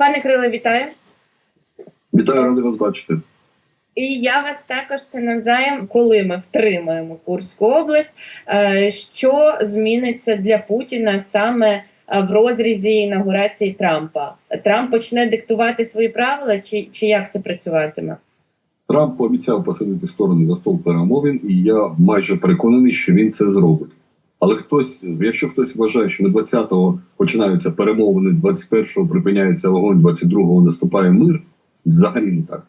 Пане Криле, вітаю. Вітаю, радий вас бачити. І я вас також це навзаєм, коли ми втримаємо Курську область. е, Що зміниться для Путіна саме е, в розрізі інаугурації Трампа? Трамп почне диктувати свої правила, чи, чи як це працюватиме? Трамп пообіцяв посадити сторони за стол перемовин, і я майже переконаний, що він це зробить. Але хтось, якщо хтось вважає, що на 20-го починаються перемовини, 21-го припиняється вогонь, 22-го наступає мир, взагалі не так.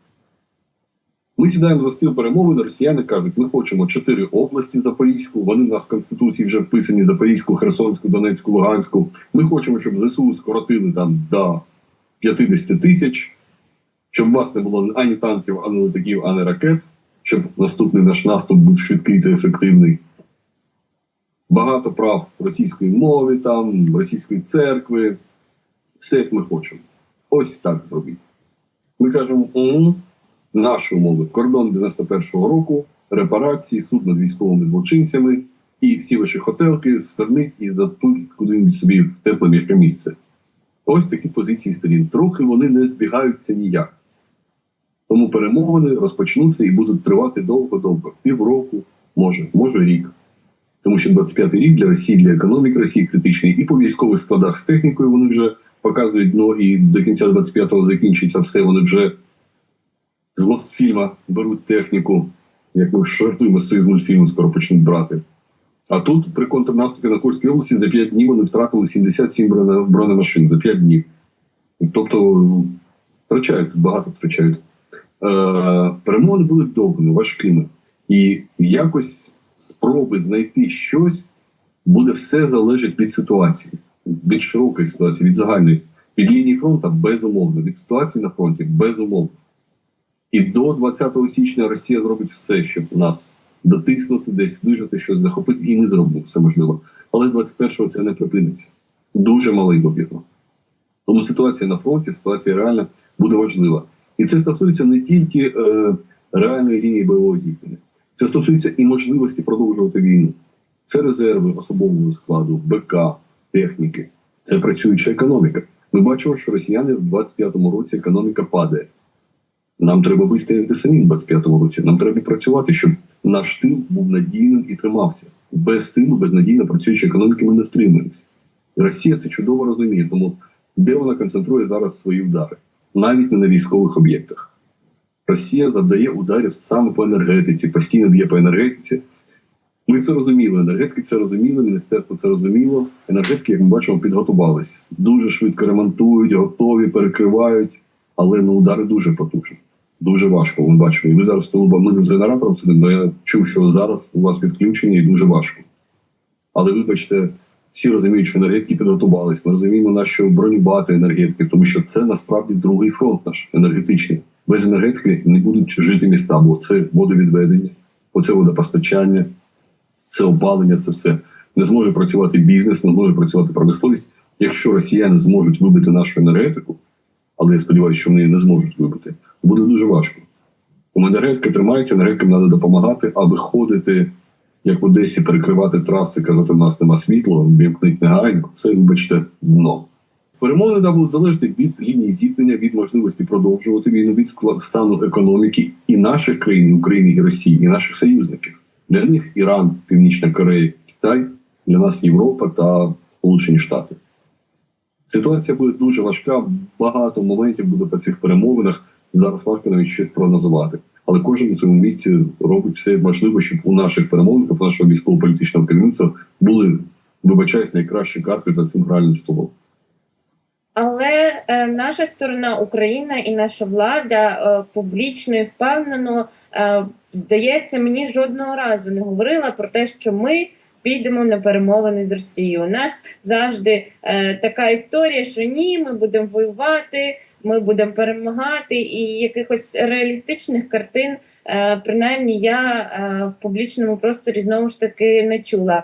Ми сідаємо за стіл перемовин, росіяни кажуть, ми хочемо чотири області Запорізьку, вони в нас в Конституції вже вписані Запорізьку, Херсонську, Донецьку, Луганську. Ми хочемо, щоб ЗСУ скоротили там до 50 тисяч, щоб у вас не було ані танків, ані літаків, ані ракет, щоб наступний наш наступ був швидкий та ефективний. Багато прав російської мови, там, російської церкви, все як ми хочемо. Ось так зробіть. Ми кажемо, угу, наші умови, кордон 91-го року, репарації, суд над військовими злочинцями, і всі ваші хотелки зверніть і затуль куди-небудь собі в тепле м'яке місце. Ось такі позиції сторін. Трохи вони не збігаються ніяк. Тому перемовини розпочнуться і будуть тривати довго-довго. Півроку, може, може рік. Тому що 25-й рік для Росії, для економіки Росії критичний. І по військових складах з технікою вони вже показують, ну і до кінця 25-го закінчиться все. Вони вже з Мосфільма беруть техніку, як ми жартуємо з мультфільму, скоро почнуть брати. А тут при контрнаступі на Курській області за 5 днів вони втратили 77 бронемашин за 5 днів. Тобто втрачають, багато втрачають. Е, перемовини будуть довгими, важкими. І якось спроби знайти щось буде все залежить від ситуації, від широкої ситуації, від загальної. Від лінії фронту безумовно, від ситуації на фронті безумовно. І до 20 січня Росія зробить все, щоб нас дотиснути, десь вижити, щось захопити, і ми зробимо все можливо. Але 21-го це не припиниться. Дуже мало ймовірно. Тому ситуація на фронті, ситуація реальна буде важлива. І це стосується не тільки е, реальної лінії бойового зіткнення, це стосується і можливості продовжувати війну. Це резерви особового складу, БК, техніки, це працююча економіка. Ми бачимо, що росіяни в 25-му році економіка падає. Нам треба вистояти самим в 25-му році. Нам треба працювати, щоб наш тил був надійним і тримався. Без тилу, без надійно працюючої економіки ми не втримаємося. І Росія це чудово розуміє, тому де вона концентрує зараз свої удари, навіть не на військових об'єктах. Росія завдає ударів саме по енергетиці, постійно б'є по енергетиці. Ми це розуміли, енергетики це розуміли, міністерство це розуміло. Енергетики, як ми бачимо, підготувались. Дуже швидко ремонтують, готові, перекривають, але ну, удари дуже потужні. Дуже важко, ми бачимо. І ви зараз тому ми з генератором сидимо, але я чув, що зараз у вас відключення і дуже важко. Але вибачте, всі розуміють, що енергетики підготувались. Ми розуміємо, на що бронювати енергетики, тому що це насправді другий фронт наш енергетичний. Без енергетики не будуть жити міста, бо це водовідведення, оце водопостачання, це опалення, це все. Не зможе працювати бізнес, не зможе працювати промисловість. Якщо росіяни зможуть вибити нашу енергетику, але я сподіваюся, що вони не зможуть вибити, буде дуже важко. Тому енергетика тримається, енергетикам треба допомагати, а виходити, як в Одесі, перекривати траси, казати, у нас нема світла, вімкнуть негайно, це, вибачте, дно. Перемовини будуть залежати від лінії зіткнення, від можливості продовжувати війну, від стану економіки і наших країн, України і Росії, і наших союзників. Для них Іран, Північна Корея, Китай, для нас Європа та Сполучені Штати. Ситуація буде дуже важка. Багато моментів буде по цих перемовинах. Зараз важко навіть щось прогнозувати. Але кожен на своєму місці робить все можливе, щоб у наших перемовників, у нашого військово-політичного керівництва були, вибачаюсь, найкращі карти за цим гральним столом. Але е, наша сторона, Україна і наша влада е, публічно і впевнено, е, здається, мені жодного разу не говорила про те, що ми підемо на перемовини з Росією. У нас завжди е, така історія, що ні, ми будемо воювати, ми будемо перемагати, і якихось реалістичних картин, е, принаймні, я е, в публічному просторі знову ж таки не чула.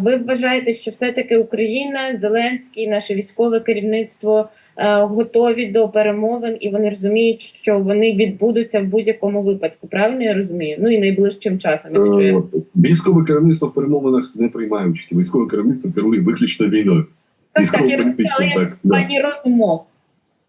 Ви вважаєте, що все-таки Україна, Зеленський, наше військове керівництво е, готові до перемовин, і вони розуміють, що вони відбудуться в будь-якому випадку. Правильно я розумію? Ну і найближчим часом, якщо я Військове керівництво в перемовинах не приймає участі. Військове керівництво керує виключно війною. так, так я розумію, але я так, да. пані розумов.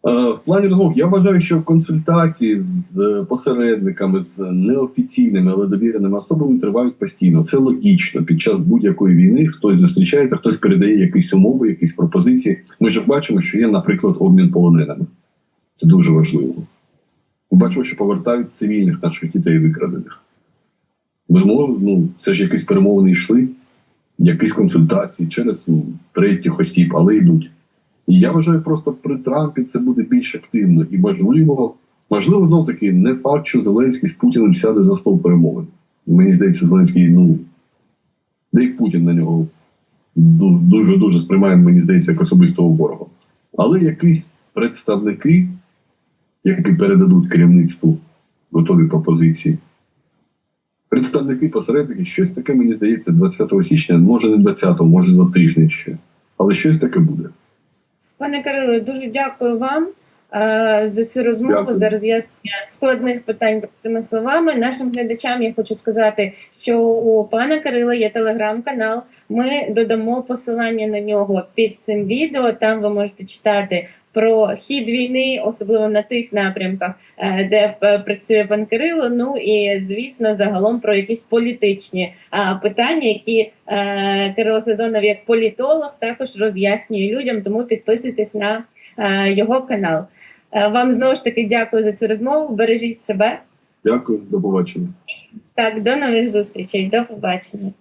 В плані розмов я вважаю, що консультації з е, посередниками, з неофіційними, але довіреними особами тривають постійно. Це логічно. Під час будь-якої війни хтось зустрічається, хтось передає якісь умови, якісь пропозиції. Ми ж бачимо, що є, наприклад, обмін полоненими. Це дуже важливо. Ми бачимо, що повертають цивільних наших дітей викрадених. Безумовно, ну, це ж якісь перемовини йшли, якісь консультації через ну, третіх осіб, але йдуть. І я вважаю, просто при Трампі це буде більш активно і можливо, можливо, знов таки не факт, що Зеленський з Путіним сяде за стол перемовин. Мені здається, Зеленський, ну де й Путін на нього дуже дуже сприймає, мені здається, як особистого ворога. Але якісь представники, які передадуть керівництву готові пропозиції, представники посередники, щось таке, мені здається, 20 січня, може не 20, може за тиждень ще. Але щось таке буде. Пане Кириле, дуже дякую вам е, за цю розмову, Дякую. за роз'яснення складних питань простими словами. Нашим глядачам я хочу сказати, що у пана Кирила є телеграм-канал. Ми додамо посилання на нього під цим відео. Там ви можете читати про хід війни, особливо на тих напрямках, е, де е, працює пан Кирило. Ну і звісно, загалом про якісь політичні питання, які е, Кирило Сезонов як політолог також роз'яснює людям. Тому підписуйтесь на е, його канал. Е, Вам знову ж таки дякую за цю розмову. Бережіть себе. Дякую, до побачення. Так, до нових зустрічей. До побачення.